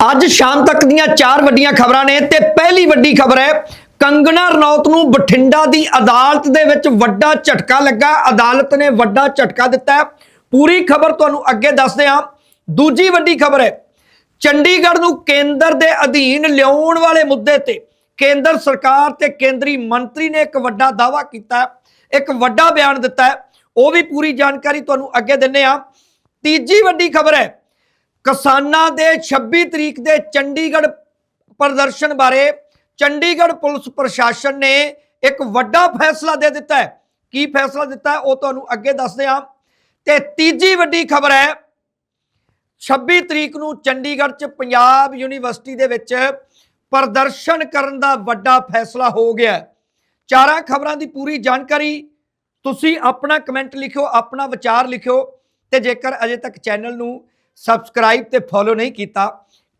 ਅੱਜ ਸ਼ਾਮ ਤੱਕ ਦੀਆਂ ਚਾਰ ਵੱਡੀਆਂ ਖਬਰਾਂ ਨੇ ਤੇ ਪਹਿਲੀ ਵੱਡੀ ਖਬਰ ਹੈ, ਕੰਗਣਾ ਰਣੌਤ ਨੂੰ ਬਠਿੰਡਾ ਦੀ ਅਦਾਲਤ ਦੇ ਵਿੱਚ ਵੱਡਾ ਝਟਕਾ ਲੱਗਾ। ਅਦਾਲਤ ਨੇ ਵੱਡਾ ਝਟਕਾ ਦਿੱਤਾ ਪੂਰੀ ਖਬਰ ਤੁਹਾਨੂੰ ਅੱਗੇ ਦੱਸਦੇ ਹਾਂ। ਦੂਜੀ ਵੱਡੀ ਖਬਰ ਹੈ, ਚੰਡੀਗੜ੍ਹ ਨੂੰ ਕੇਂਦਰ ਦੇ ਅਧੀਨ ਲਿਆਉਣ ਵਾਲੇ ਮੁੱਦੇ ਤੇ ਕੇਂਦਰ ਸਰਕਾਰ ਤੇ ਕੇਂਦਰੀ ਮੰਤਰੀ ਨੇ ਇੱਕ ਵੱਡਾ ਦਾਅਵਾ ਕੀਤਾ ਇੱਕ ਵੱਡਾ ਬਿਆਨ ਦਿੱਤਾ ਉਹ ਵੀ ਪੂਰੀ ਜਾਣਕਾਰੀ ਤੁਹਾਨੂੰ ਅੱਗੇ ਦਿੰਨੇ ਆ ਤੀਜੀ ਵੱਡੀ ਖਬਰ ਹੈ ਕਿਸਾਨਾਂ ਦੇ 26 ਤਰੀਕ ਦੇ ਚੰਡੀਗੜ੍ਹ ਪ੍ਰਦਰਸ਼ਨ ਬਾਰੇ ਚੰਡੀਗੜ੍ਹ ਪੁਲਿਸ ਪ੍ਰਸ਼ਾਸਨ ਨੇ ਇੱਕ ਵੱਡਾ ਫੈਸਲਾ ਦੇ ਦਿੱਤਾ ਹੈ। ਕੀ ਫੈਸਲਾ ਦਿੱਤਾ ਹੈ ਉਹ ਤੁਹਾਨੂੰ ਅੱਗੇ ਦੱਸਦੇ ਹਾਂ। ਤੇ ਤੀਜੀ ਵੱਡੀ ਖਬਰ ਹੈ 26 ਤਰੀਕ ਨੂੰ ਚੰਡੀਗੜ੍ਹ 'ਚ ਪੰਜਾਬ ਯੂਨੀਵਰਸਿਟੀ ਦੇ ਵਿੱਚ ਪ੍ਰਦਰਸ਼ਨ ਕਰਨ ਦਾ ਵੱਡਾ ਫੈਸਲਾ ਹੋ ਗਿਆ ਚਾਰਾਂ ਖਬਰਾਂ ਦੀ ਪੂਰੀ ਜਾਣਕਾਰੀ ਤੁਸੀਂ ਆਪਣਾ ਕਮੈਂਟ ਲਿਖਿਓ, ਆਪਣਾ ਵਿਚਾਰ ਲਿਖਿਓ ਤੇ ਜੇਕਰ ਅਜੇ ਤੱਕ ਚੈਨਲ ਨੂੰ ਸਬਸਕ੍ਰਾਈਬ ਤੇ ਫੋਲੋ ਨਹੀਂ ਕੀਤਾ,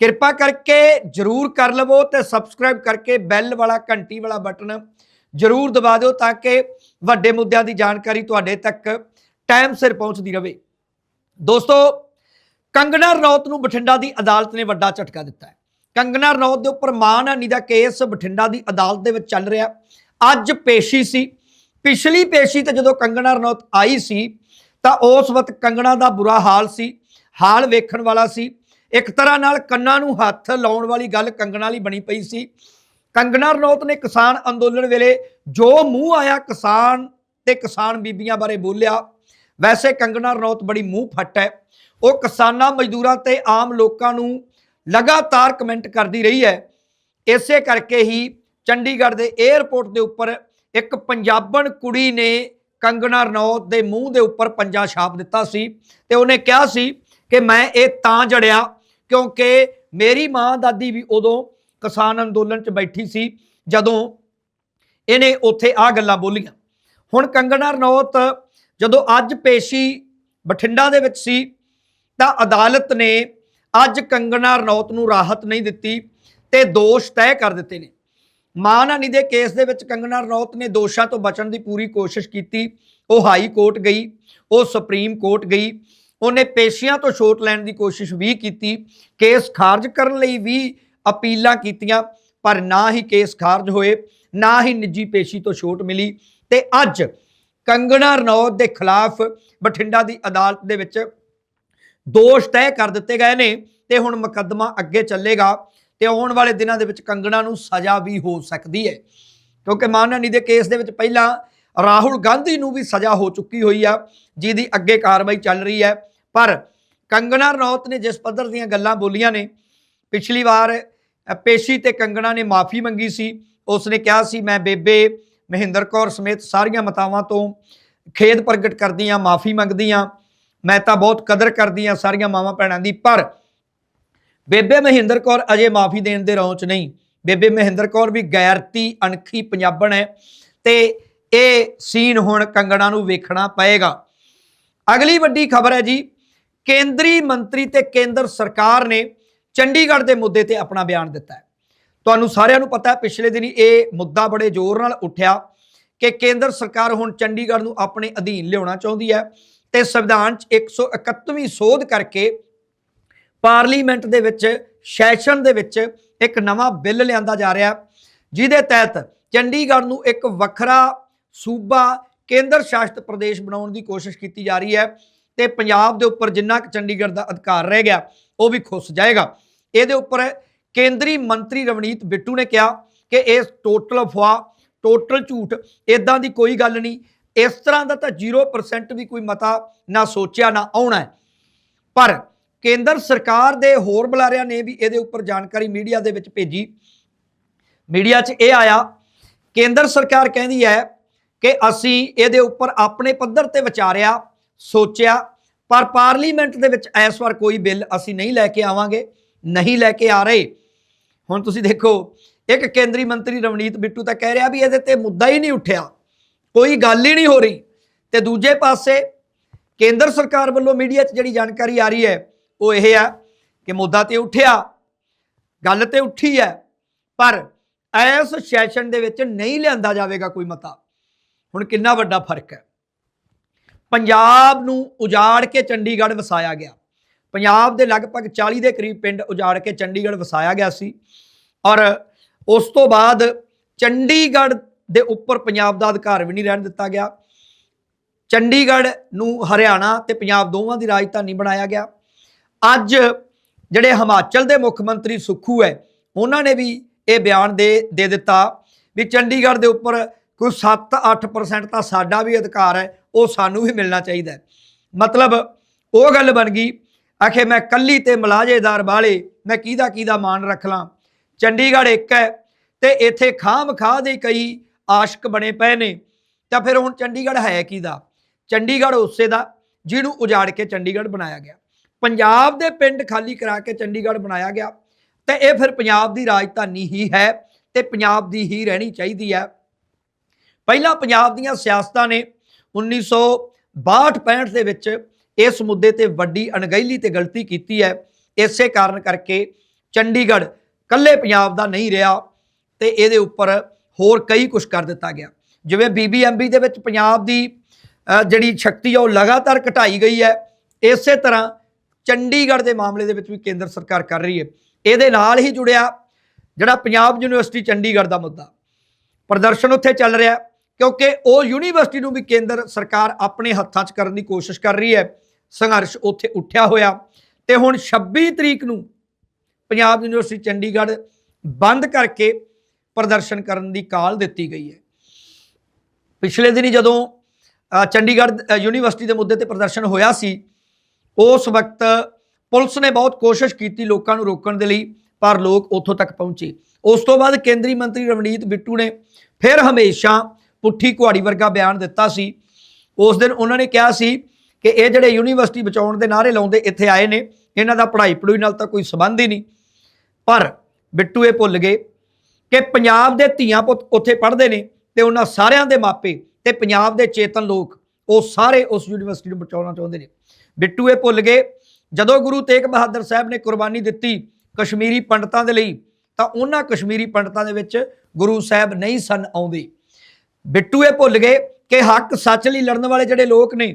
ਕਿਰਪਾ ਕਰਕੇ ਜਰੂਰ ਕਰ ਲਵੋ ਤੇ ਸਬਸਕ੍ਰਾਈਬ ਕਰਕੇ ਬੈਲ ਵਾਲਾ ਘੰਟੀ ਵਾਲਾ ਬਟਨ ਜਰੂਰ ਦਬਾ ਦਿਓ ਤਾਂ ਕਿ ਵੱਡੇ ਮੁੱਦਿਆਂ ਦੀ ਜਾਣਕਾਰੀ ਤੁਹਾਡੇ ਤੱਕ ਟਾਈਮ ਸਿਰ ਪਹੁੰਚਦੀ ਰਹੇ ਦੋਸਤੋ ਕੰਗਨਾ ਰੌਤ ਨੂੰ ਬਠਿੰਡਾ ਦੀ ਅਦਾਲਤ ਨੇ ਵੱਡਾ ਝਟਕਾ ਦਿੱਤਾ ਹੈ। ਕੰਗਨਾ ਰਣੌਤ ਦੇ ਉੱਪਰ ਮਾਨਹਾਨੀ ਦਾ ਕੇਸ ਬਠਿੰਡਾ ਦੀ ਅਦਾਲਤ ਦੇ ਵਿੱਚ ਚੱਲ ਰਿਹਾ ਅੱਜ ਪੇਸ਼ੀ ਸੀ। ਪਿਛਲੀ ਪੇਸ਼ੀ ਤੇ ਜਦੋਂ ਕੰਗਨਾ ਰਣੌਤ ਆਈ ਸੀ, ਤਾਂ ਉਸ ਵਕਤ ਕੰਗਣਾ ਦਾ ਬੁਰਾ ਹਾਲ ਸੀ। ਹਾਲ ਵੇਖਣ ਵਾਲਾ ਸੀ। ਇੱਕ ਤਰ੍ਹਾਂ ਨਾਲ ਕੰਨਾਂ ਨੂੰ ਹੱਥ ਲਾਉਣ ਵਾਲੀ ਗੱਲ ਕੰਗਣਾ ਲਈ ਬਣੀ ਪਈ ਸੀ। ਕੰਗਣਾ ਰਣੌਤ ਨੇ ਕਿਸਾਨ ਅੰਦੋਲਨ ਵੇਲੇ ਜੋ ਮੂੰਹ ਆਇਆ ਕਿਸਾਨ ਤੇ ਕਿਸਾਨ ਬੀਬੀਆਂ ਬਾਰੇ ਬੋਲਿਆ। ਵੈਸੇ ਕੰਗਣਾ ਰਣੌਤ ਬੜੀ ਮੂੰਹ ਫੱਟ ਹੈ। ਉਹ ਕਿਸਾਨਾਂ, ਮਜ਼ਦੂਰਾਂ ਤੇ ਆਮ ਲੋਕਾਂ ਨੂੰ ਲਗਾਤਾਰ ਕਮੈਂਟ ਕਰਦੀ ਰਹੀ ਹੈ। ਇਸੇ ਕਰਕੇ ਹੀ ਚੰਡੀਗੜ੍ਹ ਦੇ 에ਅਰਪੋਰਟ ਦੇ ਉੱਪਰ ਇੱਕ ਪੰਜਾਬਣ ਕੁੜੀ ਨੇ ਕੰਗਣਾ ਰਣੌਤ ਦੇ ਮੂੰਹ ਦੇ ਉੱਪਰ ਪੰਜਾ ਛਾਪ ਦਿੱਤਾ ਸੀ ਤੇ ਉਹਨੇ ਕਿਹਾ ਸੀ ਕਿ ਮੈਂ ਇਹ ਤਾਂ ਜੜਿਆ ਕਿਉਂਕਿ ਮੇਰੀ ਮਾਂ ਦਾਦੀ ਵੀ ਉਦੋਂ ਕਿਸਾਨ ਅੰਦੋਲਨ 'ਚ ਬੈਠੀ ਸੀ, ਜਦੋਂ ਇਹਨੇ ਉੱਥੇ ਆ ਗੱਲਾਂ ਬੋਲੀਆਂ। ਹੁਣ ਕੰਗਣਾ ਰਣੌਤ ਜਦੋਂ ਅੱਜ ਪੇਸ਼ੀ ਬਠਿੰਡਾ ਦੇ ਵਿੱਚ ਸੀ, ਤਾਂ ਅਦਾਲਤ ਨੇ ਅੱਜ ਕੰਗਣਾ ਰਣੌਤ ਨੂੰ ਰਾਹਤ ਨਹੀਂ ਦਿੱਤੀ ਤੇ ਦੋਸ਼ ਤੈਅ ਕਰ ਦਿੱਤੇ ਨੇ। ਮਾਨਹਾਨੀ ਦੇ ਕੇਸ ਦੇ ਵਿੱਚ ਕੰਗਣਾ ਰਣੌਤ ਨੇ ਦੋਸ਼ਾਂ ਤੋਂ ਬਚਣ ਦੀ ਪੂਰੀ ਕੋਸ਼ਿਸ਼ ਕੀਤੀ। ਉਹ ਹਾਈ ਕੋਰਟ ਗਈ, ਉਹ ਸੁਪਰੀਮ ਕੋਰਟ ਗਈ ਉਹਨੇ ਪੇਸ਼ੀਆਂ ਤੋਂ ਛੋਟ ਲੈਣ ਦੀ ਕੋਸ਼ਿਸ਼ ਵੀ ਕੀਤੀ, ਕੇਸ ਖਾਰਜ ਕਰਨ ਲਈ ਵੀ ਅਪੀਲਾਂ ਕੀਤੀਆਂ, ਪਰ ਨਾ ਹੀ ਕੇਸ ਖਾਰਜ ਹੋਏ, ਨਾ ਹੀ ਨਿੱਜੀ ਪੇਸ਼ੀ ਤੋਂ ਛੋਟ ਮਿਲੀ ਤੇ ਅੱਜ ਕੰਗਣਾ ਰਣੌਤ ਦੇ ਖਿਲਾਫ ਬਠਿੰਡਾ ਦੀ ਅਦਾਲਤ ਦੇ ਵਿੱਚ ਦੋਸ਼ ਤੈਅ ਕਰ ਦਿੱਤੇ ਗਏ ਨੇ ਤੇ ਹੁਣ ਮੁਕੱਦਮਾ ਅੱਗੇ ਚੱਲੇਗਾ ਤੇ ਆਉਣ ਵਾਲੇ ਦਿਨਾਂ ਦੇ ਵਿੱਚ ਕੰਗਣਾ ਨੂੰ ਸਜ਼ਾ ਵੀ ਹੋ ਸਕਦੀ ਹੈ। ਕਿਉਂਕਿ ਮਾਨਹਾਨੀ ਦੇ ਕੇਸ ਦੇ ਵਿੱਚ ਪਹਿਲਾਂ ਰਾਹੁਲ ਗਾਂਧੀ ਨੂੰ ਵੀ ਸਜ਼ਾ ਹੋ ਚੁੱਕੀ ਹੋਈ ਆ, ਜਿਹਦੀ ਅੱਗੇ ਕਾਰਵਾਈ ਚੱਲ ਰਹੀ ਹੈ। ਪਰ ਕੰਗਣਾ ਰਣੌਤ ਨੇ ਜਿਸ ਪੱਧਰ ਦੀਆਂ ਗੱਲਾਂ ਬੋਲੀਆਂ ਨੇ, ਪਿਛਲੀ ਵਾਰ ਪੇਸ਼ੀ ਤੇ ਕੰਗਣਾ ਨੇ ਮਾਫੀ ਮੰਗੀ ਸੀ। ਉਸ ਨੇ ਕਿਹਾ ਸੀ, ਮੈਂ ਬੇਬੇ ਮਹਿੰਦਰ ਕੌਰ ਸਮੇਤ ਸਾਰੀਆਂ ਮਤਾਵਾਂ ਤੋਂ ਖੇਦ ਪ੍ਰਗਟ ਕਰਦੀ ਹਾਂ, ਮਾਫੀ ਮੰਗਦੀ ਹਾਂ। ਮੈਂ ਤਾਂ ਬਹੁਤ ਕਦਰ ਕਰਦੀ ਹਾਂ ਸਾਰੀਆਂ ਮਾਵਾਂ ਭੈਣਾਂ ਦੀ, ਪਰ ਬੇਬੇ ਮਹਿੰਦਰ ਕੌਰ ਅਜੇ ਮਾਫੀ ਦੇਣ ਦੇ ਰੌਂਚ ਨਹੀਂ। ਬੇਬੇ ਮਹਿੰਦਰ ਕੌਰ ਵੀ ਗੈਰਤੀ, ਅਣਖੀ, ਪੰਜਾਬਣ ਹੈ ਤੇ ਇਹ ਸੀਨ ਹੁਣ ਕੰਗਣਾ ਨੂੰ ਵੇਖਣਾ ਪਏਗਾ। ਅਗਲੀ ਵੱਡੀ ਖਬਰ ਹੈ ਜੀ, ਕੇਂਦਰੀ ਮੰਤਰੀ ਤੇ ਕੇਂਦਰ ਸਰਕਾਰ ਨੇ ਚੰਡੀਗੜ੍ਹ ਦੇ ਮੁੱਦੇ ਤੇ ਆਪਣਾ ਬਿਆਨ ਦਿੱਤਾ ਹੈ। ਤੁਹਾਨੂੰ ਸਾਰਿਆਂ ਨੂੰ ਪਤਾ ਹੈ, ਪਿਛਲੇ ਦਿਨੀ ਇਹ ਮੁੱਦਾ ਬੜੇ ਜ਼ੋਰ ਨਾਲ ਉੱਠਿਆ ਕਿ ਕੇਂਦਰ ਸਰਕਾਰ ਹੁਣ ਚੰਡੀਗੜ੍ਹ ਨੂੰ ਆਪਣੇ ਅਧੀਨ ਲਿਆਉਣਾ ਚਾਹੁੰਦੀ ਹੈ ਤੇ ਸੰਵਿਧਾਨ 'ਚ 131ਵੀਂ ਸੋਧ ਕਰਕੇ ਪਾਰਲੀਮੈਂਟ ਦੇ ਵਿੱਚ, ਸੈਸ਼ਨ ਦੇ ਵਿੱਚ ਇੱਕ ਨਵਾਂ ਬਿੱਲ ਲਿਆਂਦਾ ਜਾ ਰਿਹਾ ਜਿਹਦੇ ਤਹਿਤ ਚੰਡੀਗੜ੍ਹ ਨੂੰ ਇੱਕ ਵੱਖਰਾ ਸੂਬਾ ਕੇਂਦਰ ਸ਼ਾਸਿਤ ਪ੍ਰਦੇਸ਼ ਬਣਾਉਣ ਦੀ ਕੋਸ਼ਿਸ਼ ਕੀਤੀ ਜਾ ਰਹੀ ਹੈ ਤੇ ਪੰਜਾਬ ਦੇ ਉੱਪਰ ਜਿੰਨਾ ਕੁ ਚੰਡੀਗੜ੍ਹ ਦਾ ਅਧਿਕਾਰ ਰਹਿ ਗਿਆ, ਉਹ ਵੀ ਖੁੱਸ ਜਾਏਗਾ। ਇਹਦੇ ਉੱਪਰ ਕੇਂਦਰੀ ਮੰਤਰੀ ਰਵਨੀਤ ਬਿੱਟੂ ਨੇ ਕਿਹਾ ਕਿ ਇਹ ਟੋਟਲ ਅਫਵਾਹ ਟੋਟਲ ਝੂਠ ਇਦਾਂ ਦੀ ਕੋਈ ਗੱਲ ਨਹੀਂ, ਇਸ ਤਰ੍ਹਾਂ ਦਾ ਤਾਂ 0% ਵੀ ਕੋਈ ਮਤਾ ਨਾ ਸੋਚਿਆ ਨਾ ਆਉਣਾ ਪਰ ਕੇਂਦਰ ਸਰਕਾਰ ਦੇ ਹੋਰ ਬੁਲਾਰਿਆਂ ਨੇ ਵੀ ਇਹਦੇ ਉੱਪਰ ਜਾਣਕਾਰੀ ਮੀਡੀਆ ਦੇ ਵਿੱਚ ਭੇਜੀ। ਮੀਡੀਆ 'ਚ ਇਹ ਆਇਆ, ਕੇਂਦਰ ਸਰਕਾਰ ਕਹਿੰਦੀ ਹੈ ਕਿ ਅਸੀਂ ਇਹਦੇ ਉੱਪਰ ਆਪਣੇ ਪੱਧਰ ਤੇ ਵਿਚਾਰਿਆ, ਸੋਚਿਆ, ਪਰ ਪਾਰਲੀਮੈਂਟ ਦੇ ਵਿੱਚ ਇਸ ਵਾਰ ਕੋਈ ਬਿੱਲ ਅਸੀਂ ਨਹੀਂ ਲੈ ਕੇ ਆਵਾਂਗੇ, ਨਹੀਂ ਲੈ ਕੇ ਆ ਰਹੇ। ਹੁਣ ਤੁਸੀਂ ਦੇਖੋ, ਇੱਕ ਕੇਂਦਰੀ ਮੰਤਰੀ ਰਵਨੀਤ ਬਿੱਟੂ ਤਾਂ ਕਹਿ ਰਿਹਾ ਵੀ ਇਹਦੇ ਤੇ ਮੁੱਦਾ ਹੀ ਨਹੀਂ ਉੱਠਿਆ, ਕੋਈ ਗੱਲ ਹੀ ਨਹੀਂ ਹੋ ਰਹੀ। ਤੇ ਦੂਜੇ ਪਾਸੇ ਕੇਂਦਰ ਸਰਕਾਰ ਵੱਲੋਂ ਮੀਡੀਆ 'ਚ ਜਿਹੜੀ ਜਾਣਕਾਰੀ ਆ ਰਹੀ ਹੈ, ਉਹ ਇਹ ਆ ਕਿ ਮੁੱਦਾ ਤੇ ਉੱਠਿਆ, ਗੱਲ ਤੇ ਉੱਠੀ ਹੈ, ਪਰ ਇਸ ਸੈਸ਼ਨ ਦੇ ਵਿੱਚ ਨਹੀਂ ਲਿਆਂਦਾ ਜਾਵੇਗਾ ਕੋਈ ਮਤਾ। ਹੁਣ ਕਿੰਨਾ ਵੱਡਾ ਫ਼ਰਕ ਹੈ। ਪੰਜਾਬ ਨੂੰ ਉਜਾੜ ਕੇ ਚੰਡੀਗੜ੍ਹ ਵਸਾਇਆ ਗਿਆ। ਪੰਜਾਬ ਦੇ ਲਗਭਗ 40 ਦੇ ਕਰੀਬ ਪਿੰਡ ਉਜਾੜ ਕੇ ਚੰਡੀਗੜ੍ਹ ਵਸਾਇਆ ਗਿਆ ਸੀ ਔਰ ਉਸ ਤੋਂ ਬਾਅਦ ਚੰਡੀਗੜ੍ਹ ਦੇ ਉੱਪਰ ਪੰਜਾਬ ਦਾ ਅਧਿਕਾਰ ਵੀ ਨਹੀਂ ਰਹਿਣ ਦਿੱਤਾ ਗਿਆ। ਚੰਡੀਗੜ੍ਹ ਨੂੰ ਹਰਿਆਣਾ ਤੇ ਪੰਜਾਬ ਦੋਵਾਂ ਦੀ ਰਾਜਧਾਨੀ ਬਣਾਇਆ ਗਿਆ। ਅੱਜ ਜਿਹੜੇ ਹਿਮਾਚਲ ਦੇ ਮੁੱਖ ਮੰਤਰੀ ਸੁਖੂ ਹੈ, ਉਹਨਾਂ ਨੇ ਵੀ ਇਹ ਬਿਆਨ ਦੇ ਦੇ ਦਿੱਤਾ ਵੀ ਚੰਡੀਗੜ੍ਹ ਦੇ ਉੱਪਰ ਕੋਈ 7-8% ਤਾਂ ਸਾਡਾ ਵੀ ਅਧਿਕਾਰ ਹੈ, ਉਹ ਸਾਨੂੰ ਵੀ ਮਿਲਣਾ ਚਾਹੀਦਾ ਹੈ। ਮਤਲਬ ਉਹ ਗੱਲ ਬਣ ਗਈ, ਆਖੇ ਮੈਂ ਕੱਲੀ ਤੇ ਮਲਾਜੇਦਾਰ ਵਾਲੇ, ਮੈਂ ਕਿਹਦਾ ਕਿਹਦਾ ਮਾਣ ਰੱਖ ਲਾਂ ਚੰਡੀਗੜ੍ਹ ਇੱਕ ਹੈ ਤੇ ਇੱਥੇ ਖਾਮ ਖਾ ਦੇ ਕਈ ਆਸ਼ਕ ਬਣੇ ਪਏ ਨੇ, ਤਾਂ ਫਿਰ ਹੁਣ ਚੰਡੀਗੜ੍ਹ ਹੈ ਕਿਹਦਾ? ਚੰਡੀਗੜ੍ਹ ਉਸੇ ਦਾ, ਜਿਹਨੂੰ ਉਜਾੜ ਕੇ ਚੰਡੀਗੜ੍ਹ ਬਣਾਇਆ ਗਿਆ। ਪੰਜਾਬ ਦੇ ਪਿੰਡ ਖਾਲੀ ਕਰਾ ਕੇ ਚੰਡੀਗੜ੍ਹ ਬਣਾਇਆ ਗਿਆ, ਤੇ ਇਹ ਫਿਰ ਪੰਜਾਬ ਦੀ ਰਾਜਧਾਨੀ ਹੀ ਹੈ ਤੇ ਪੰਜਾਬ ਦੀ ਹੀ ਰਹਿਣੀ ਚਾਹੀਦੀ ਹੈ। ਪਹਿਲਾਂ ਪੰਜਾਬ ਦੀਆਂ ਸਿਆਸਤਾਂ ਨੇ 1962-65 ਦੇ ਵਿੱਚ ਇਸ ਮੁੱਦੇ ਤੇ ਵੱਡੀ ਅਣਗਹਿਲੀ ਤੇ ਗਲਤੀ ਕੀਤੀ ਹੈ। ਇਸੇ ਕਾਰਨ ਕਰਕੇ ਚੰਡੀਗੜ੍ਹ ਕੱਲੇ ਪੰਜਾਬ ਦਾ ਨਹੀਂ ਰਿਹਾ ਤੇ ਇਹਦੇ ਉੱਪਰ ਹੋਰ ਕਈ ਕੁਝ ਕਰ ਦਿੱਤਾ ਗਿਆ। ਜਿਵੇਂ ਬੀਬੀਐਮਬੀ ਦੇ ਵਿੱਚ ਪੰਜਾਬ ਦੀ ਜਿਹੜੀ ਸ਼ਕਤੀ ਆ ਉਹ ਲਗਾਤਾਰ ਘਟਾਈ ਗਈ ਹੈ। ਇਸੇ ਤਰ੍ਹਾਂ ਚੰਡੀਗੜ੍ਹ ਦੇ ਮਾਮਲੇ ਦੇ ਵਿੱਚ ਵੀ ਕੇਂਦਰ ਸਰਕਾਰ ਕਰ ਰਹੀ ਹੈ। ਇਹਦੇ ਨਾਲ ਹੀ ਜੁੜਿਆ ਜਿਹੜਾ ਪੰਜਾਬ ਯੂਨੀਵਰਸਿਟੀ ਚੰਡੀਗੜ੍ਹ ਦਾ ਮੁੱਦਾ। ਪ੍ਰਦਰਸ਼ਨ ਉੱਥੇ ਚੱਲ ਰਿਹਾ। ਕਿਉਂਕਿ ਉਹ ਯੂਨੀਵਰਸਿਟੀ ਨੂੰ ਵੀ ਕੇਂਦਰ ਸਰਕਾਰ ਆਪਣੇ ਹੱਥਾਂ 'ਚ ਕਰਨ ਦੀ ਕੋਸ਼ਿਸ਼ ਕਰ ਰਹੀ ਹੈ। ਸੰਘਰਸ਼ ਉੱਥੇ ਉੱਠਿਆ ਹੋਇਆ ਤੇ ਹੁਣ 26 ਤਰੀਕ ਨੂੰ ਪੰਜਾਬ ਯੂਨੀਵਰਸਿਟੀ ਚੰਡੀਗੜ੍ਹ ਬੰਦ ਕਰਕੇ ਪ੍ਰਦਰਸ਼ਨ ਕਰਨ ਦੀ ਕਾਲ ਦਿੱਤੀ ਗਈ ਹੈ। ਪਿਛਲੇ ਦਿਨੀ ਜਦੋਂ ਚੰਡੀਗੜ੍ਹ ਯੂਨੀਵਰਸਿਟੀ ਦੇ ਮੁੱਦੇ ਤੇ ਪ੍ਰਦਰਸ਼ਨ ਹੋਇਆ ਸੀ, ਉਸ ਵਕਤ ਪੁਲਿਸ ਨੇ ਬਹੁਤ ਕੋਸ਼ਿਸ਼ ਕੀਤੀ ਲੋਕਾਂ ਨੂੰ ਰੋਕਣ ਦੇ ਲਈ, ਪਰ ਲੋਕ ਉੱਥੋਂ ਤੱਕ ਪਹੁੰਚੇ। ਉਸ ਤੋਂ ਬਾਅਦ ਕੇਂਦਰੀ ਮੰਤਰੀ ਰਵਨੀਤ ਬਿੱਟੂ ਨੇ ਫਿਰ ਹਮੇਸ਼ਾ ਪੁੱਠੀ ਕੁਹਾੜੀ ਵਰਗਾ ਬਿਆਨ ਦਿੱਤਾ ਸੀ। ਉਸ ਦਿਨ ਉਹਨਾਂ ਨੇ ਕਿਹਾ ਸੀ ਕਿ ਇਹ ਜਿਹੜੇ ਯੂਨੀਵਰਸਿਟੀ ਬਚਾਉਣ ਦੇ ਨਾਰੇ ਲਾਉਂਦੇ ਇੱਥੇ ਆਏ ਨੇ, ਇਹਨਾਂ ਦਾ ਪੜ੍ਹਾਈ ਪੜੂਈ ਨਾਲ ਤਾਂ ਕੋਈ ਸੰਬੰਧ ਹੀ ਨਹੀਂ। ਪਰ ਬਿੱਟੂ ਇਹ ਭੁੱਲ ਗਏ ਕਿ ਪੰਜਾਬ ਦੇ ਧੀਆਂ ਪੁੱਤ ਉੱਥੇ ਪੜ੍ਹਦੇ ਨੇ ਤੇ ਉਹਨਾਂ ਸਾਰਿਆਂ ਦੇ ਮਾਪੇ ਤੇ ਪੰਜਾਬ ਦੇ ਚੇਤਨ ਲੋਕ, ਉਹ ਸਾਰੇ ਉਸ ਯੂਨੀਵਰਸਿਟੀ ਨੂੰ ਬਚਾਉਣਾ ਚਾਹੁੰਦੇ ਨੇ। ਬਿੱਟੂ ਇਹ ਭੁੱਲ ਗਏ, ਜਦੋਂ ਗੁਰੂ ਤੇਗ ਬਹਾਦਰ ਸਾਹਿਬ ਨੇ ਕੁਰਬਾਨੀ ਦਿੱਤੀ ਕਸ਼ਮੀਰੀ ਪੰਡਤਾਂ ਦੇ ਲਈ, ਤਾਂ ਉਹਨਾਂ ਕਸ਼ਮੀਰੀ ਪੰਡਤਾਂ ਦੇ ਵਿੱਚ ਗੁਰੂ ਸਾਹਿਬ ਨਹੀਂ ਸਨ ਆਉਂਦੇ। ਬਿੱਟੂ ਇਹ ਭੁੱਲ ਗਏ ਕਿ ਹੱਕ ਸੱਚ ਲਈ ਲੜਨ ਵਾਲੇ ਜਿਹੜੇ ਲੋਕ ਨੇ,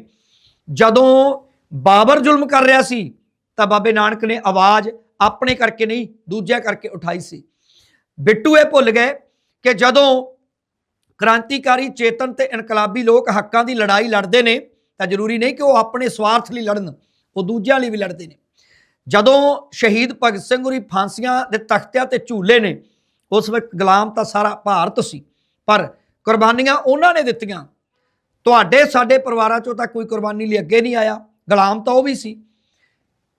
ਜਦੋਂ ਬਾਬਰ ਜ਼ੁਲਮ ਕਰ ਰਿਹਾ ਸੀ, ਤਾਂ ਬਾਬੇ ਨਾਨਕ ਨੇ ਆਵਾਜ਼ ਆਪਣੇ ਕਰਕੇ ਨਹੀਂ, ਦੂਜਿਆਂ ਕਰਕੇ ਉਠਾਈ ਸੀ। ਬਿੱਟੂ ਇਹ ਭੁੱਲ ਗਏ ਕਿ ਜਦੋਂ ਕ੍ਰਾਂਤੀਕਾਰੀ ਚੇਤਨ ਤੇ ਇਨਕਲਾਬੀ ਲੋਕ ਹੱਕਾਂ ਦੀ ਲੜਾਈ ਲੜਦੇ ਨੇ, ਤਾਂ ਜ਼ਰੂਰੀ ਨਹੀਂ ਕਿ ਉਹ ਆਪਣੇ ਸਵਾਰਥ ਲਈ ਲੜਨ, ਉਹ ਦੂਜਿਆਂ ਲਈ ਵੀ ਲੜਦੇ ਨੇ। ਜਦੋਂ ਸ਼ਹੀਦ ਭਗਤ ਸਿੰਘ ਹੋਰੀ ਫਾਂਸੀਆਂ ਦੇ ਤਖਤਿਆਂ ਤੇ ਝੂਲੇ ਨੇ, ਉਸ ਵਕਤ ਗੁਲਾਮ ਤਾਂ ਸਾਰਾ ਭਾਰਤ ਸੀ, ਪਰ ਕੁਰਬਾਨੀਆਂ ਉਹਨਾਂ ਨੇ ਦਿੱਤੀਆਂ। ਤੁਹਾਡੇ, ਸਾਡੇ ਪਰਿਵਾਰਾਂ ਚੋਂ ਤਾਂ ਕੋਈ ਕੁਰਬਾਨੀ ਲਈ ਅੱਗੇ ਨਹੀਂ ਆਇਆ। ਗੁਲਾਮ ਤਾਂ ਉਹ ਵੀ ਸੀ।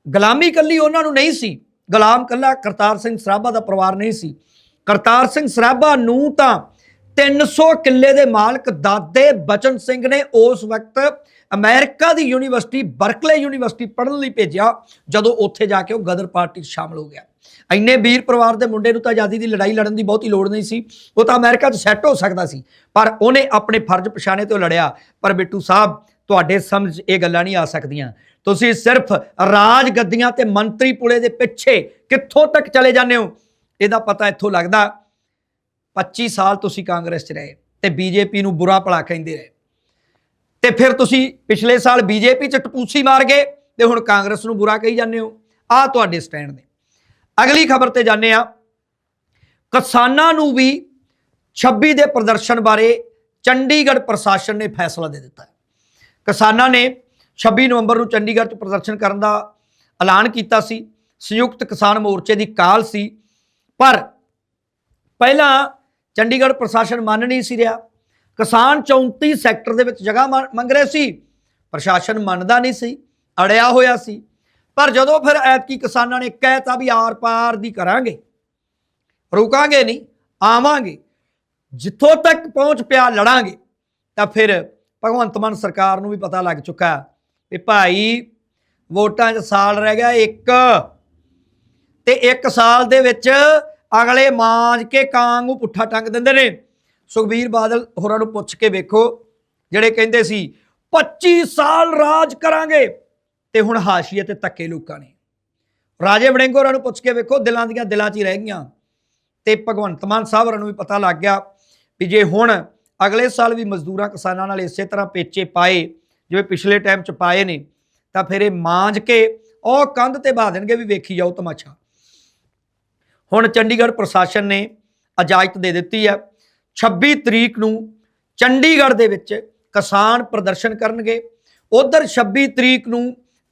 ਗੁਲਾਮੀ ਕੱਲੀ ਉਹਨਾਂ ਨੂੰ ਨਹੀਂ ਸੀ। ਗੁਲਾਮ ਕੱਲਾ ਕਰਤਾਰ ਸਿੰਘ ਸਰਾਭਾ ਦਾ ਪਰਿਵਾਰ ਨਹੀਂ ਸੀ। ਕਰਤਾਰ ਸਿੰਘ ਸਰਾਭਾ ਨੂੰ ਤਾਂ 300 ਕਿੱਲੇ ਦੇ ਮਾਲਕ ਦਾਦੇ ਬਚਨ ਸਿੰਘ ਨੇ ਉਸ ਵਕਤ ਅਮਰੀਕਾ ਦੀ ਯੂਨੀਵਰਸਿਟੀ, ਬਰਕਲੇ ਯੂਨੀਵਰਸਿਟੀ ਪੜ੍ਹਨ ਲਈ ਭੇਜਿਆ, ਜਦੋਂ ਉੱਥੇ ਜਾ ਕੇ ਉਹ ਗਦਰ ਪਾਰਟੀ 'ਚ ਸ਼ਾਮਲ ਹੋ ਗਿਆ। ਇੰਨੇ ਵੀਰ ਪਰਿਵਾਰ ਦੇ ਮੁੰਡੇ ਨੂੰ ਤਾਂ ਆਜ਼ਾਦੀ ਦੀ ਲੜਾਈ ਲੜਨ ਦੀ ਬਹੁਤੀ ਲੋੜ ਨਹੀਂ ਸੀ। ਉਹ ਤਾਂ ਅਮਰੀਕਾ 'ਚ ਸੈੱਟ ਹੋ ਸਕਦਾ ਸੀ। ਪਰ ਉਹਨੇ ਆਪਣੇ ਫਰਜ਼ ਪਛਾਣੇ ਤੋਂ ਲੜਿਆ। ਪਰ ਬਿੱਟੂ ਸਾਹਿਬ, ਤੁਹਾਡੇ ਸਮਝ 'ਚ ਇਹ ਗੱਲਾਂ ਨਹੀਂ ਆ ਸਕਦੀਆਂ। ਤੁਸੀਂ ਸਿਰਫ ਰਾਜ ਗੱਦੀਆਂ ਤੇ ਮੰਤਰੀ ਪੁਲੇ ਦੇ ਪਿੱਛੇ ਕਿੱਥੋਂ ਤੱਕ ਚਲੇ ਜਾਂਦੇ ਹੋ? ਇਹਦਾ ਪਤਾ ਇੱਥੋਂ ਲੱਗਦਾ। 25 ਸਾਲ ਤੁਸੀਂ ਕਾਂਗਰਸ 'ਚ ਰਹੇ ਤੇ ਬੀਜੇਪੀ ਨੂੰ ਬੁਰਾ ਭਲਾ ਕਹਿੰਦੇ ਰਹੇ। ਤੇ ਫਿਰ ਤੁਸੀਂ ਪਿਛਲੇ ਸਾਲ ਬੀਜੇਪੀ 'ਚ ਟਪੂਸੀ ਮਾਰ ਗਏ ਤੇ ਹੁਣ ਕਾਂਗਰਸ ਨੂੰ ਬੁਰਾ ਕਹੀ ਜਾਂਦੇ ਹੋ। ਆਹ ਤੁਹਾਡੇ ਸਟੈਂਡ ਨੇ। ਅਗਲੀ ਖਬਰ ਤੇ ਜਾਂਦੇ ਆ ਕਿਸਾਨਾਂ ਨੂੰ ਵੀ 26 ਦੇ ਪ੍ਰਦਰਸ਼ਨ ਬਾਰੇ ਚੰਡੀਗੜ੍ਹ ਪ੍ਰਸ਼ਾਸਨ ਨੇ ਫੈਸਲਾ ਦੇ ਦਿੱਤਾ ਕਿਸਾਨਾਂ ਨੇ 26 ਨਵੰਬਰ ਨੂੰ ਚੰਡੀਗੜ੍ਹ 'ਚ ਪ੍ਰਦਰਸ਼ਨ ਕਰਨ ਦਾ ਐਲਾਨ ਕੀਤਾ ਸੀ। ਸੰਯੁਕਤ ਕਿਸਾਨ ਮੋਰਚੇ ਦੀ ਕਾਲ ਸੀ। ਪਰ ਪਹਿਲਾਂ ਚੰਡੀਗੜ੍ਹ ਪ੍ਰਸ਼ਾਸਨ ਮੰਨ ਨਹੀਂ ਸੀ ਰਿਹਾ। ਕਿਸਾਨ 34 ਸੈਕਟਰ ਦੇ ਵਿੱਚ ਜਗ੍ਹਾ ਮੰਗ- ਮੰਗ ਰਹੇ ਸੀ। ਪ੍ਰਸ਼ਾਸਨ ਮੰਨਦਾ ਨਹੀਂ ਸੀ। ਅੜਿਆ ਹੋਇਆ ਸੀ। ਪਰ ਜਦੋਂ ਫਿਰ ਐਤਕੀ ਕਿਸਾਨਾਂ ਨੇ ਕਹਿਤਾ ਵੀ ਆਰ ਪਾਰ ਦੀ ਕਰਾਂਗੇ, ਰੁਕਾਂਗੇ ਨਹੀਂ, ਆਵਾਂਗੇ, ਜਿੱਥੋਂ ਤੱਕ ਪਹੁੰਚ ਪਿਆ ਲੜਾਂਗੇ, ਤਾਂ ਫਿਰ ਭਗਵੰਤ ਮਾਨ ਸਰਕਾਰ ਨੂੰ ਵੀ ਪਤਾ ਲੱਗ ਚੁੱਕਾ ਵੀ ਭਾਈ ਵੋਟਾਂ 'ਚ ਸਾਲ ਰਹਿ ਗਿਆ ਇੱਕ ਤੇ ਇੱਕ ਸਾਲ ਦੇ ਵਿੱਚ ਅਗਲੇ ਮਾਂਜ ਕੇ ਕਾਂਗ ਨੂੰ ਪੁੱਠਾ ਟੰਗ ਦਿੰਦੇ ਨੇ। ਸੁਖਬੀਰ ਬਾਦਲ ਹੋਰਾਂ ਨੂੰ ਪੁੱਛ ਕੇ ਵੇਖੋ, ਜਿਹੜੇ ਕਹਿੰਦੇ ਸੀ 25 ਸਾਲ ਰਾਜ ਕਰਾਂਗੇ। ਤੇ ਹੁਣ ਹਾਸ਼ੀਏ ਤੇ ਧੱਕੇ ਲੋਕਾਂ ਨੇ। ਰਾਜੇ ਵੜਿੰਗ ਹੋਰਾਂ ਨੂੰ ਪੁੱਛ ਕੇ ਵੇਖੋ, ਦਿਲਾਂ ਦੀਆਂ ਦਿਲਾਂ 'ਚ ਹੀ ਰਹਿ ਗਈਆਂ। ਤੇ ਭਗਵੰਤ ਮਾਨ ਸਾਹਿਬ ਹੋਰਾਂ ਨੂੰ ਵੀ ਪਤਾ ਲੱਗ ਗਿਆ ਵੀ ਜੇ ਹੁਣ ਅਗਲੇ ਸਾਲ ਵੀ ਮਜ਼ਦੂਰਾਂ ਕਿਸਾਨਾਂ ਨਾਲ ਇਸੇ ਤਰ੍ਹਾਂ ਪੇਚੇ ਪਾਏ, ਜਿਵੇਂ ਪਿਛਲੇ ਟਾਈਮ 'ਚ ਪਾਏ ਨੇ, ਤਾਂ ਫਿਰ ਇਹ ਮਾਂਜ ਕੇ ਉਹ ਕੰਧ ਤੇ ਬਾ ਦੇਣਗੇ ਵੀ ਵੇਖੀ ਜਾਓ ਤਮਾਸ਼ਾ। ਹੁਣ ਚੰਡੀਗੜ੍ਹ ਪ੍ਰਸ਼ਾਸਨ ਨੇ ਇਜਾਜ਼ਤ ਦੇ ਦਿੱਤੀ ਹੈ। 26 ਤਰੀਕ ਨੂੰ ਚੰਡੀਗੜ੍ਹ ਦੇ ਵਿੱਚ ਕਿਸਾਨ ਪ੍ਰਦਰਸ਼ਨ ਕਰਨਗੇ। ਉਧਰ 26 ਤਰੀਕ ਨੂੰ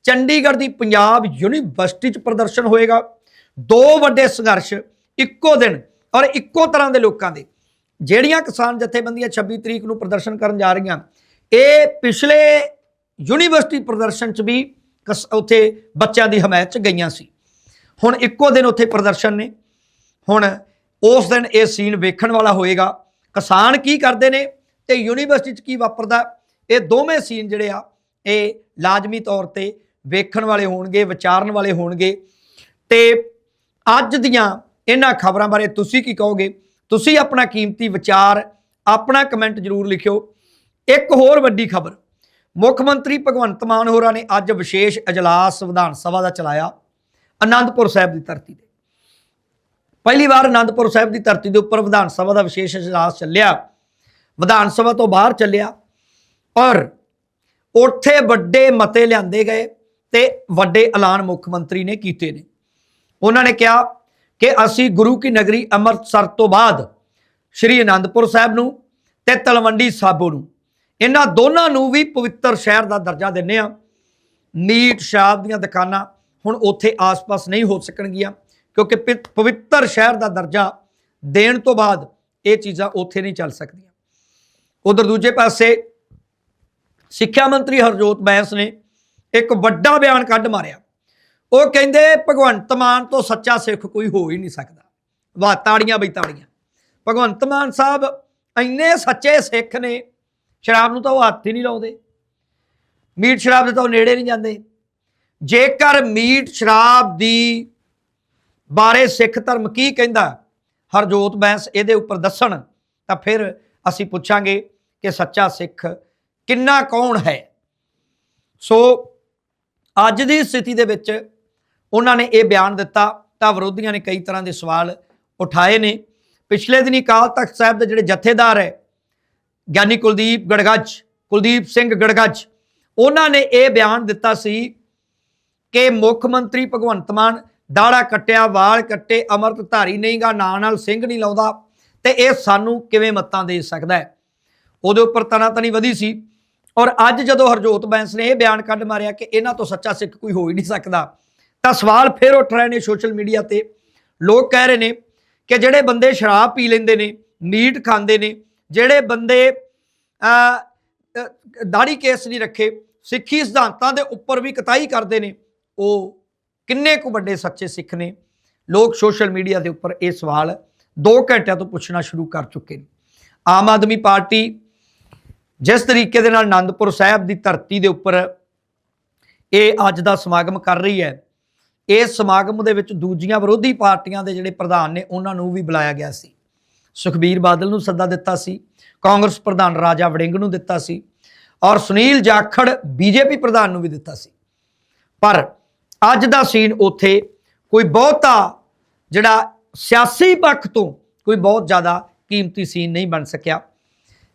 ਚੰਡੀਗੜ੍ਹ ਦੀ ਪੰਜਾਬ ਯੂਨੀਵਰਸਿਟੀ 'ਚ ਪ੍ਰਦਰਸ਼ਨ ਹੋਏਗਾ। ਦੋ ਵੱਡੇ ਸੰਘਰਸ਼, ਇੱਕੋ ਦਿਨ ਔਰ ਇੱਕੋ ਤਰ੍ਹਾਂ ਦੇ ਲੋਕਾਂ ਦੇ। ਜਿਹੜੀਆਂ ਕਿਸਾਨ ਜਥੇਬੰਦੀਆਂ 26 ਤਰੀਕ ਨੂੰ ਪ੍ਰਦਰਸ਼ਨ ਕਰਨ ਜਾ ਰਹੀਆਂ, ਇਹ ਪਿਛਲੇ ਯੂਨੀਵਰਸਿਟੀ ਪ੍ਰਦਰਸ਼ਨ 'ਚ ਵੀ ਕਸ- ਉੱਥੇ ਬੱਚਿਆਂ ਦੀ ਹਮਾਇਤ 'ਚ ਗਈਆਂ ਸੀ। ਹੁਣ ਇੱਕੋ ਦਿਨ ਉੱਥੇ ਪ੍ਰਦਰਸ਼ਨ ਨੇ। ਹੁਣ ਉਸ ਦਿਨ ਇਹ ਸੀਨ ਵੇਖਣ ਵਾਲਾ ਹੋਏਗਾ। ਕਿਸਾਨ ਕੀ ਕਰਦੇ ਨੇ ਤੇ ਯੂਨੀਵਰਸਿਟੀ 'ਚ ਕੀ ਵਾਪਰਦਾ, ਇਹ ਦੋਵੇਂ ਸੀਨ ਜਿਹੜੇ ਆ, ਇਹ ਲਾਜ਼ਮੀ ਤੌਰ ਤੇ ਵੇਖਣ ਵਾਲੇ ਹੋਣਗੇ, ਵਿਚਾਰਨ ਵਾਲੇ ਹੋਣਗੇ। ਤੇ ਅੱਜ ਦੀਆਂ ਇਹਨਾਂ ਖਬਰਾਂ ਬਾਰੇ ਤੁਸੀਂ ਕੀ ਕਹੋਗੇ? ਤੁਸੀਂ ਆਪਣਾ ਕੀਮਤੀ ਵਿਚਾਰ, ਆਪਣਾ ਕਮੈਂਟ ਜ਼ਰੂਰ ਲਿਖਿਓ। ਇੱਕ ਹੋਰ ਵੱਡੀ ਖਬਰ, ਮੁੱਖ ਮੰਤਰੀ ਭਗਵੰਤ ਮਾਨ ਹੋਰਾਂ ਨੇ ਅੱਜ ਵਿਸ਼ੇਸ਼ ਅਜਲਾਸ ਵਿਧਾਨ ਸਭਾ ਦਾ ਚਲਾਇਆ ਅਨੰਦਪੁਰ ਸਾਹਿਬ ਦੀ ਧਰਤੀ ਤੇ। ਪਹਿਲੀ ਵਾਰ ਅਨੰਦਪੁਰ ਸਾਹਿਬ ਦੀ ਧਰਤੀ ਦੇ ਉੱਪਰ ਵਿਧਾਨ ਸਭਾ ਦਾ ਵਿਸ਼ੇਸ਼ ਅਜਲਾਸ ਚੱਲਿਆ। ਵਿਧਾਨ ਸਭਾ ਤੋਂ ਬਾਹਰ ਚੱਲਿਆ ਔਰ ਉੱਥੇ ਵੱਡੇ ਮਤੇ ਲਿਆਂਦੇ ਗਏ। ਤੇ ਵੱਡੇ ਐਲਾਨ ਮੁੱਖ ਮੰਤਰੀ ਨੇ ਕੀਤੇ ਨੇ। ਉਹਨਾਂ ਨੇ ਕਿਹਾ ਕਿ ਅਸੀਂ ਗੁਰੂ ਕੀ ਨਗਰੀ ਅੰਮ੍ਰਿਤਸਰ ਤੋਂ ਬਾਅਦ ਸ਼੍ਰੀ ਅਨੰਦਪੁਰ ਸਾਹਿਬ ਨੂੰ ਤੇ ਤਲਵੰਡੀ ਸਾਬੋ ਨੂੰ, ਇਹਨਾਂ ਦੋਨਾਂ ਨੂੰ ਵੀ ਪਵਿੱਤਰ ਸ਼ਹਿਰ ਦਾ ਦਰਜਾ ਦਿੰਨੇ ਆ ਮੀਟ, ਸ਼ਰਾਬ ਦੀਆਂ ਦੁਕਾਨਾਂ ਹੁਣ ਉੱਥੇ ਆਸ-ਪਾਸ ਨਹੀਂ ਹੋ ਸਕਣਗੀਆਂ, ਕਿਉਂਕਿ ਪਿ- ਪਵਿੱਤਰ ਸ਼ਹਿਰ ਦਾ ਦਰਜਾ ਦੇਣ ਤੋਂ ਬਾਅਦ ਇਹ ਚੀਜ਼ਾਂ ਉੱਥੇ ਨਹੀਂ ਚੱਲ ਸਕਦੀਆਂ। ਉਧਰ ਦੂਜੇ ਪਾਸੇ ਸਿੱਖਿਆ ਮੰਤਰੀ ਹਰਜੋਤ ਬੈਂਸ ਨੇ ਇੱਕ ਵੱਡਾ ਬਿਆਨ ਕੱਢ ਮਾਰਿਆ। ਉਹ ਕਹਿੰਦੇ, ਭਗਵੰਤ ਮਾਨ ਤੋਂ ਸੱਚਾ ਸਿੱਖ ਕੋਈ ਹੋ ਹੀ ਨਹੀਂ ਸਕਦਾ। ਵਾਹ, ਤਾੜੀਆਂ ਬਈ ਤਾੜੀਆਂ। ਭਗਵੰਤ ਮਾਨ ਸਾਹਿਬ ਇੰਨੇ ਸੱਚੇ ਸਿੱਖ ਨੇ, ਸ਼ਰਾਬ ਨੂੰ ਤਾਂ ਉਹ ਹੱਥ ਹੀ ਨਹੀਂ ਲਾਉਂਦੇ। ਮੀਟ ਸ਼ਰਾਬ ਦੇ ਤਾਂ ਉਹ ਨੇੜੇ ਨਹੀਂ ਜਾਂਦੇ। ਜੇਕਰ ਮੀਟ ਸ਼ਰਾਬ ਦੀ ਬਾਰੇ ਸਿੱਖ ਧਰਮ ਕੀ ਕਹਿੰਦਾ, ਹਰਜੋਤ ਬੈਂਸ ਇਹਦੇ ਉੱਪਰ ਦੱਸਣ, ਤਾਂ ਫਿਰ ਅਸੀਂ ਪੁੱਛਾਂਗੇ ਕਿ ਸੱਚਾ ਸਿੱਖ ਕਿੰਨਾ ਕੌਣ ਹੈ। ਸੋ ਅੱਜ ਦੀ ਸਥਿਤੀ ਦੇ ਵਿੱਚ ਉਹਨਾਂ ਨੇ ਇਹ ਬਿਆਨ ਦਿੱਤਾ ਤਾਂ ਵਿਰੋਧੀਆਂ ਨੇ ਕਈ ਤਰ੍ਹਾਂ ਦੇ ਸਵਾਲ ਉਠਾਏ ਨੇ। ਪਿਛਲੇ ਦਿਨੀ ਅਕਾਲ ਤਖਤ ਸਾਹਿਬ ਦੇ ਜਿਹੜੇ ਜਥੇਦਾਰ ਹੈ, ਗਿਆਨੀ ਕੁਲਦੀਪ ਗੜਗੱਜ, ਕੁਲਦੀਪ ਸਿੰਘ ਗੜਗੱਜ, ਉਹਨਾਂ ਨੇ ਇਹ ਬਿਆਨ ਦਿੱਤਾ ਸੀ ਕਿ ਮੁੱਖ ਮੰਤਰੀ ਭਗਵੰਤ ਮਾਨ ਦਾੜਾ ਕੱਟਿਆ, ਵਾਲ ਕੱਟੇ ਅਮਰਤ ਧਾਰੀ ਨਹੀਂਗਾ ਨਾਂ ਨਾਲ ਸਿੰਘ ਨਹੀਂ ਲਾਉਂਦਾ ਤੇ ਇਹ ਸਾਨੂੰ ਕਿਵੇਂ ਮੱਤਾਂ ਦੇ ਸਕਦਾ ਹੈ? ਉਹਦੇ ਉੱਪਰ ਤਨਾ ਤਨੀ ਵਧੀ ਸੀ। ਔਰ ਅੱਜ ਜਦੋਂ ਹਰਜੋਤ ਬੈਂਸ ਨੇ ਇਹ ਬਿਆਨ ਕੱਢ ਮਾਰਿਆ ਕਿ ਇਹਨਾਂ ਤੋਂ ਸੱਚਾ ਸਿੱਖ ਕੋਈ ਹੋ ਹੀ ਨਹੀਂ ਸਕਦਾ, ਤਾਂ ਸਵਾਲ ਫਿਰ ਉੱਠ ਰਹੇ ਨੇ ਸੋਸ਼ਲ ਮੀਡੀਆ ਤੇ। ਲੋਕ ਕਹਿ ਰਹੇ ਨੇ ਕਿ ਜਿਹੜੇ ਬੰਦੇ ਸ਼ਰਾਬ ਪੀ ਲੈਂਦੇ ਨੇ, ਮੀਟ ਖਾਂਦੇ ਨੇ, ਜਿਹੜੇ ਬੰਦੇ ਦਾੜੀ ਕੇਸ ਨਹੀਂ ਰੱਖੇ, ਸਿੱਖੀ ਸਿਧਾਂਤਾਂ ਦੇ ਉੱਪਰ ਵੀ ਕਤਾਈ ਕਰਦੇ ਨੇ, ਉਹ ਕਿੰਨੇ ਕੁ ਵੱਡੇ ਸੱਚੇ ਸਿੱਖ ਨੇ? ਲੋਕ ਸੋਸ਼ਲ ਮੀਡੀਆ ਦੇ ਉੱਪਰ ਇਹ ਸਵਾਲ 2 ਘੰਟਿਆਂ ਤੋਂ ਪੁੱਛਣਾ ਸ਼ੁਰੂ ਕਰ ਚੁੱਕੇ ਨੇ। ਆਮ ਆਦਮੀ ਪਾਰਟੀ ਜਿਸ ਤਰੀਕੇ ਦੇ ਨਾਲ ਆਨੰਦਪੁਰ ਸਾਹਿਬ ਦੀ ਧਰਤੀ ਦੇ ਉੱਪਰ ਇਹ ਅੱਜ ਦਾ ਸਮਾਗਮ ਕਰ ਰਹੀ ਹੈ, ਇਸ ਸਮਾਗਮ ਦੇ ਵਿੱਚ ਦੂਜੀਆਂ ਵਿਰੋਧੀ ਪਾਰਟੀਆਂ ਦੇ ਜਿਹੜੇ ਪ੍ਰਧਾਨ ਨੇ ਉਹਨਾਂ ਨੂੰ ਵੀ ਬੁਲਾਇਆ ਗਿਆ ਸੀ। ਸੁਖਬੀਰ ਬਾਦਲ ਨੂੰ ਸੱਦਾ ਦਿੱਤਾ ਸੀ, ਕਾਂਗਰਸ ਪ੍ਰਧਾਨ ਰਾਜਾ ਵੜਿੰਗ ਨੂੰ ਦਿੱਤਾ ਸੀ ਔਰ ਸੁਨੀਲ ਜਾਖੜ ਬੀਜੇਪੀ ਪ੍ਰਧਾਨ ਨੂੰ ਵੀ ਦਿੱਤਾ ਸੀ। ਪਰ ਅੱਜ ਦਾ ਸੀਨ ਉੱਥੇ ਕੋਈ ਬਹੁਤਾ ਜਿਹੜਾ ਸਿਆਸੀ ਪੱਖ ਤੋਂ ਕੋਈ ਬਹੁਤ ਜ਼ਿਆਦਾ ਕੀਮਤੀ ਸੀਨ ਨਹੀਂ ਬਣ ਸਕਿਆ।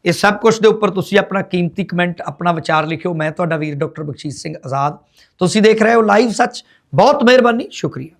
ਇਹ ਸਭ ਕੁਝ ਦੇ ਉੱਪਰ ਤੁਸੀਂ ਆਪਣਾ ਕੀਮਤੀ ਕਮੈਂਟ, ਆਪਣਾ ਵਿਚਾਰ ਲਿਖਿਓ। ਮੈਂ ਤੁਹਾਡਾ ਵੀਰ ਡਾਕਟਰ ਬਖਸ਼ੀਸ਼ ਸਿੰਘ ਆਜ਼ਾਦ। ਤੁਸੀਂ ਦੇਖ ਰਹੇ ਹੋ ਲਾਈਵ ਸੱਚ। ਬਹੁਤ ਮਿਹਰਬਾਨੀ। ਸ਼ੁਕਰੀਆ।